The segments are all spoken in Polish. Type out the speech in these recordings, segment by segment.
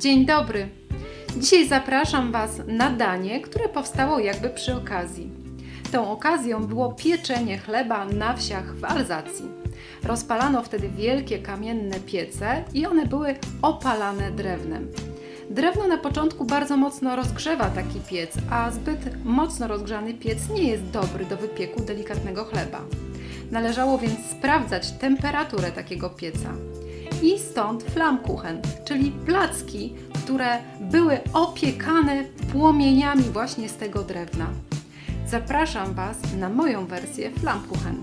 Dzień dobry. Dzisiaj zapraszam Was na danie, które powstało jakby przy okazji. Tą okazją było pieczenie chleba na wsiach w Alzacji. Rozpalano wtedy wielkie kamienne piece i one były opalane drewnem. Drewno na początku bardzo mocno rozgrzewa taki piec, a zbyt mocno rozgrzany piec nie jest dobry do wypieku delikatnego chleba. Należało więc sprawdzać temperaturę takiego pieca. I stąd flammkuchen, czyli placki, które były opiekane płomieniami właśnie z tego drewna. Zapraszam Was na moją wersję flammkuchen.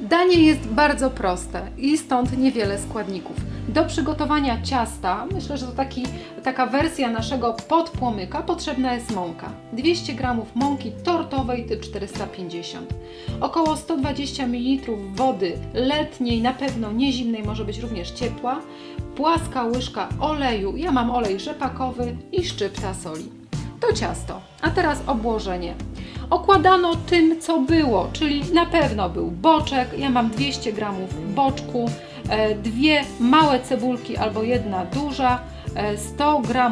Danie jest bardzo proste i stąd niewiele składników. Do przygotowania ciasta, myślę, że to taki, taka wersja naszego podpłomyka, potrzebna jest mąka. 200 g mąki tortowej typ 450, około 120 ml wody letniej, na pewno nie zimnej, może być również ciepła, płaska łyżka oleju, ja mam olej rzepakowy i szczypta soli. To ciasto. A teraz obłożenie. Okładano tym, co było, czyli na pewno był boczek. Ja mam 200 g boczku, dwie małe cebulki albo jedna duża, e, 100 g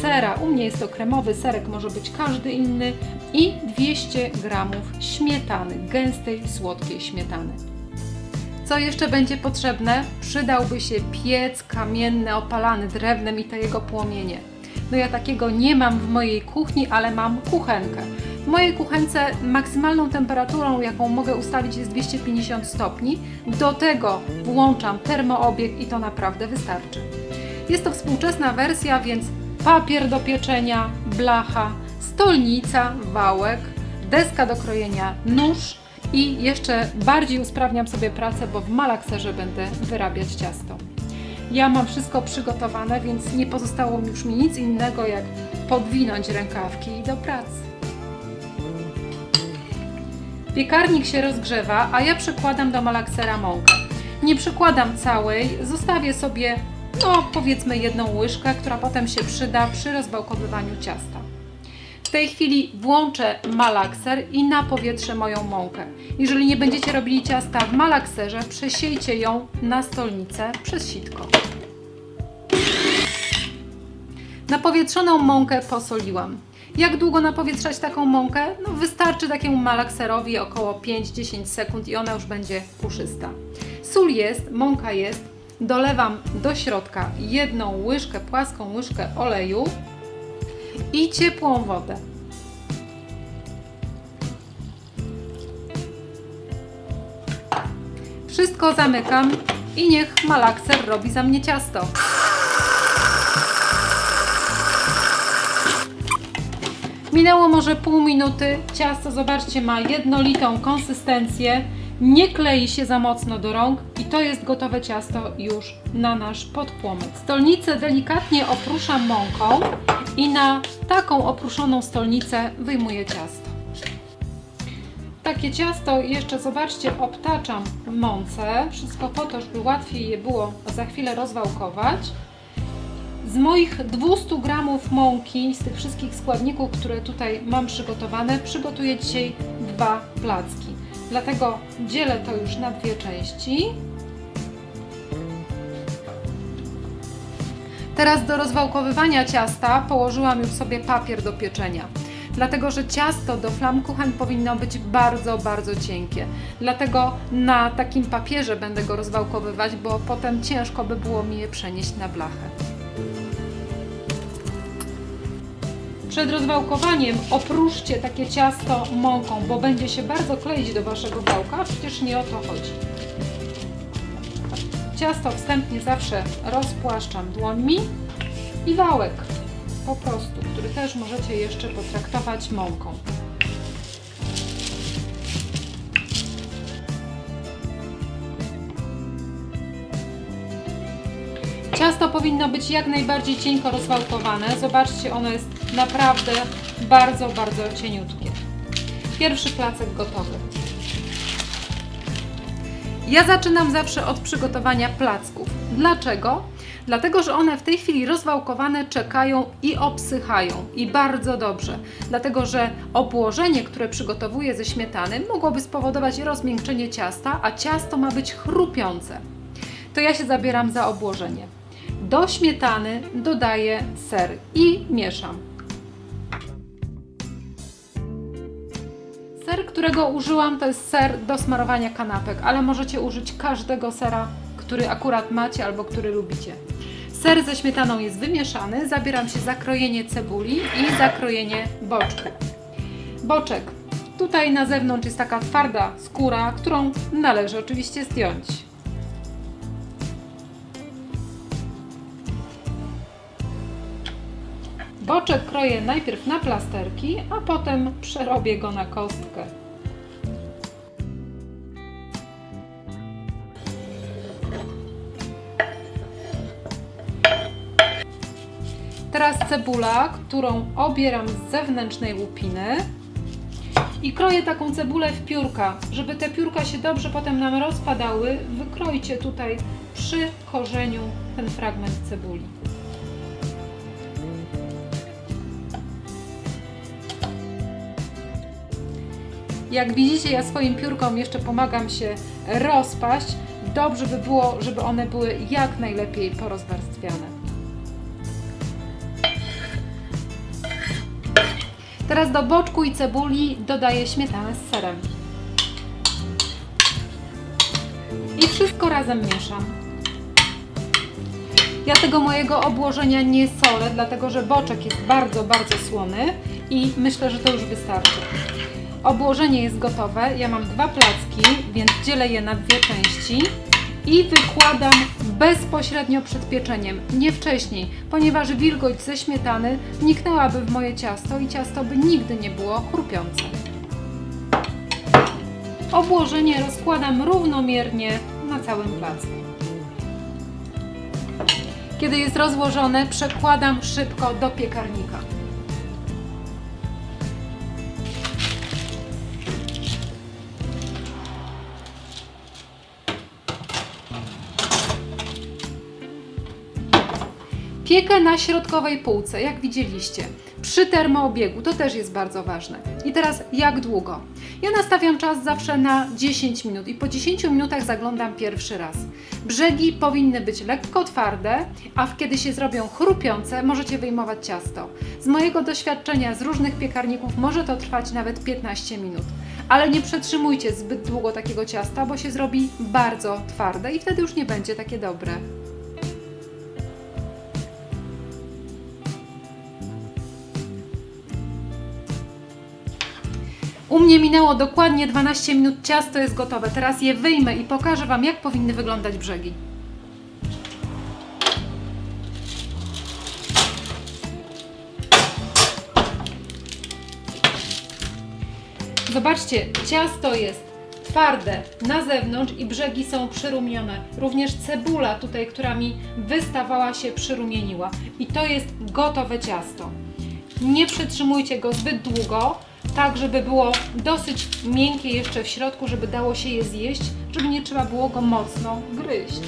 sera. U mnie jest to kremowy serek, może być każdy inny i 200 g śmietany, gęstej, słodkiej śmietany. Co jeszcze będzie potrzebne? Przydałby się piec kamienny opalany drewnem i to jego płomienie. No ja takiego nie mam w mojej kuchni, ale mam kuchenkę. W mojej kuchence maksymalną temperaturą, jaką mogę ustawić jest 250 stopni. Do tego włączam termoobieg i to naprawdę wystarczy. Jest to współczesna wersja, więc papier do pieczenia, blacha, stolnica, wałek, deska do krojenia, nóż i jeszcze bardziej usprawniam sobie pracę, bo w malakserze będę wyrabiać ciasto. Ja mam wszystko przygotowane, więc nie pozostało już mi nic innego jak podwinąć rękawki i do pracy. Piekarnik się rozgrzewa, a ja przykładam do malaksera mąkę. Nie przykładam całej, zostawię sobie, no powiedzmy jedną łyżkę, która potem się przyda przy rozbałkowywaniu ciasta. W tej chwili włączę malakser i na powietrze moją mąkę. Jeżeli nie będziecie robili ciasta w malakserze, przesiejcie ją na stolnicę przez sitko. Napowietrzoną mąkę posoliłam. Jak długo napowietrzać taką mąkę? No wystarczy takiemu malakserowi około 5-10 sekund i ona już będzie puszysta. Sól jest, mąka jest. Dolewam do środka jedną łyżkę, płaską łyżkę oleju i ciepłą wodę. Wszystko zamykam i niech malakser robi za mnie ciasto. Minęło może pół minuty. Ciasto, zobaczcie, ma jednolitą konsystencję. Nie klei się za mocno do rąk i to jest gotowe ciasto już na nasz podpłomyk. Stolnicę delikatnie opruszam mąką i na taką opruszoną stolnicę wyjmuję ciasto. Takie ciasto jeszcze, zobaczcie, obtaczam w mące. Wszystko po to, żeby łatwiej je było za chwilę rozwałkować. Z moich 200 gramów mąki, z tych wszystkich składników, które tutaj mam przygotowane, przygotuję dzisiaj dwa placki. Dlatego dzielę to już na dwie części. Teraz do rozwałkowywania ciasta położyłam już sobie papier do pieczenia. Dlatego, że ciasto do flammkuchen powinno być bardzo, bardzo cienkie. Dlatego na takim papierze będę go rozwałkowywać, bo potem ciężko by było mi je przenieść na blachę. Przed rozwałkowaniem opróżcie takie ciasto mąką, bo będzie się bardzo kleić do Waszego wałka, przecież nie o to chodzi. Ciasto wstępnie zawsze rozpłaszczam dłońmi i wałek po prostu, który też możecie jeszcze potraktować mąką. Ciasto powinno być jak najbardziej cienko rozwałkowane. Zobaczcie, ono jest naprawdę bardzo, bardzo cieniutkie. Pierwszy placek gotowy. Ja zaczynam zawsze od przygotowania placków. Dlaczego? Dlatego, że one w tej chwili rozwałkowane czekają i obsychają i bardzo dobrze. Dlatego, że obłożenie, które przygotowuję ze śmietany, mogłoby spowodować rozmiękczenie ciasta, a ciasto ma być chrupiące. To ja się zabieram za obłożenie. Do śmietany dodaję ser i mieszam. Ser, którego użyłam, to jest ser do smarowania kanapek, ale możecie użyć każdego sera, który akurat macie albo który lubicie. Ser ze śmietaną jest wymieszany, zabieram się za krojenie cebuli i za krojenie boczku. Boczek. Tutaj na zewnątrz jest taka twarda skóra, którą należy oczywiście zdjąć. Boczek kroję najpierw na plasterki, a potem przerobię go na kostkę. Teraz cebula, którą obieram z zewnętrznej łupiny i kroję taką cebulę w piórka. Żeby te piórka się dobrze potem nam rozpadały, wykrojcie tutaj przy korzeniu ten fragment cebuli. Jak widzicie, ja swoim piórkom jeszcze pomagam się rozpaść. Dobrze by było, żeby one były jak najlepiej porozwarstwiane. Teraz do boczku i cebuli dodaję śmietanę z serem. I wszystko razem mieszam. Ja tego mojego obłożenia nie solę, dlatego że boczek jest bardzo, bardzo słony i myślę, że to już wystarczy. Obłożenie jest gotowe. Ja mam dwa placki, więc dzielę je na dwie części i wykładam bezpośrednio przed pieczeniem, nie wcześniej, ponieważ wilgoć ze śmietany wniknęłaby w moje ciasto i ciasto by nigdy nie było chrupiące. Obłożenie rozkładam równomiernie na całym placku. Kiedy jest rozłożone, przekładam szybko do piekarnika. Piekę na środkowej półce, jak widzieliście. Przy termoobiegu, to też jest bardzo ważne. I teraz jak długo? Ja nastawiam czas zawsze na 10 minut i po 10 minutach zaglądam pierwszy raz. Brzegi powinny być lekko twarde, a kiedy się zrobią chrupiące, możecie wyjmować ciasto. Z mojego doświadczenia z różnych piekarników może to trwać nawet 15 minut. Ale nie przetrzymujcie zbyt długo takiego ciasta, bo się zrobi bardzo twarde i wtedy już nie będzie takie dobre. U mnie minęło dokładnie 12 minut, ciasto jest gotowe. Teraz je wyjmę i pokażę Wam, jak powinny wyglądać brzegi. Zobaczcie, ciasto jest twarde na zewnątrz i brzegi są przyrumione. Również cebula tutaj, która mi wystawała się, przyrumieniła. I to jest gotowe ciasto. Nie przytrzymujcie go zbyt długo, tak żeby było dosyć miękkie jeszcze w środku, żeby dało się je zjeść, żeby nie trzeba było go mocno gryźć.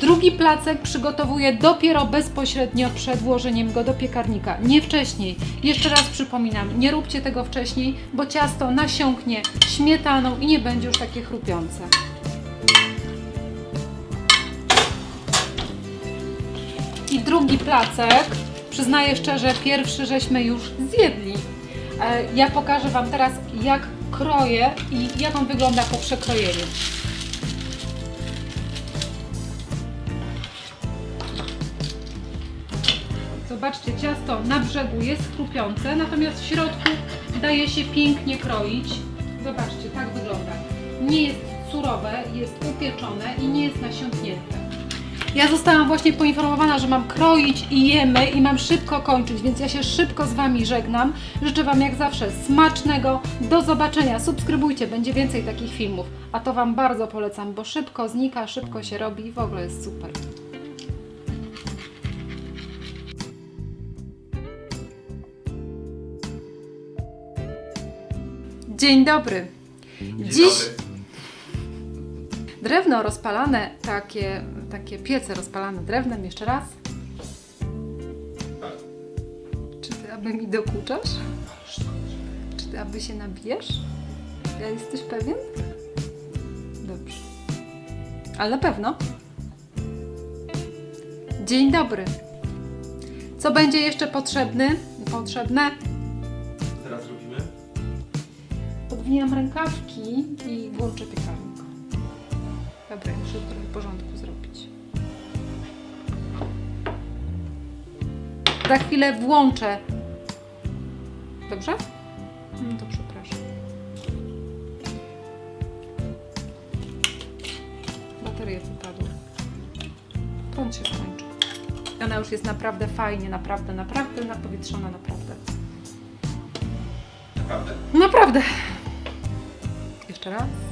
Drugi placek przygotowuję dopiero bezpośrednio przed włożeniem go do piekarnika, nie wcześniej. Jeszcze raz przypominam, nie róbcie tego wcześniej, bo ciasto nasiąknie śmietaną i nie będzie już takie chrupiące. Drugi placek, przyznaję szczerze, pierwszy żeśmy już zjedli. E, Ja pokażę Wam teraz, jak kroję i jak on wygląda po przekrojeniu. Zobaczcie, ciasto na brzegu jest chrupiące, natomiast w środku daje się pięknie kroić. Zobaczcie, tak wygląda. Nie jest surowe, jest upieczone i nie jest nasiąknięte. Ja zostałam właśnie poinformowana, że mam kroić i jemy i mam szybko kończyć, więc ja się szybko z Wami żegnam. Życzę Wam jak zawsze smacznego. Do zobaczenia. Subskrybujcie, będzie więcej takich filmów. A to Wam bardzo polecam, bo szybko znika, szybko się robi i w ogóle jest super. Dzień dobry. Dzień Dziś dobry. Drewno rozpalane, takie, takie piece rozpalane drewnem, jeszcze raz. Czy ty, aby mi dokuczasz? Czy ty aby się nabijesz? Ja jesteś pewien? Dobrze. Ale na pewno. Dzień dobry. Co będzie jeszcze potrzebny? Potrzebne? Teraz robimy. Podwijam rękawki i włączę piekarnik. Dobra, muszę trochę porządku zrobić. Za chwilę włączę. Dobrze? No to przepraszam. Baterie wypadły. Prąd się skończy. Ona już jest naprawdę fajnie, naprawdę, naprawdę napowietrzona, naprawdę. Naprawdę? Naprawdę. Jeszcze raz.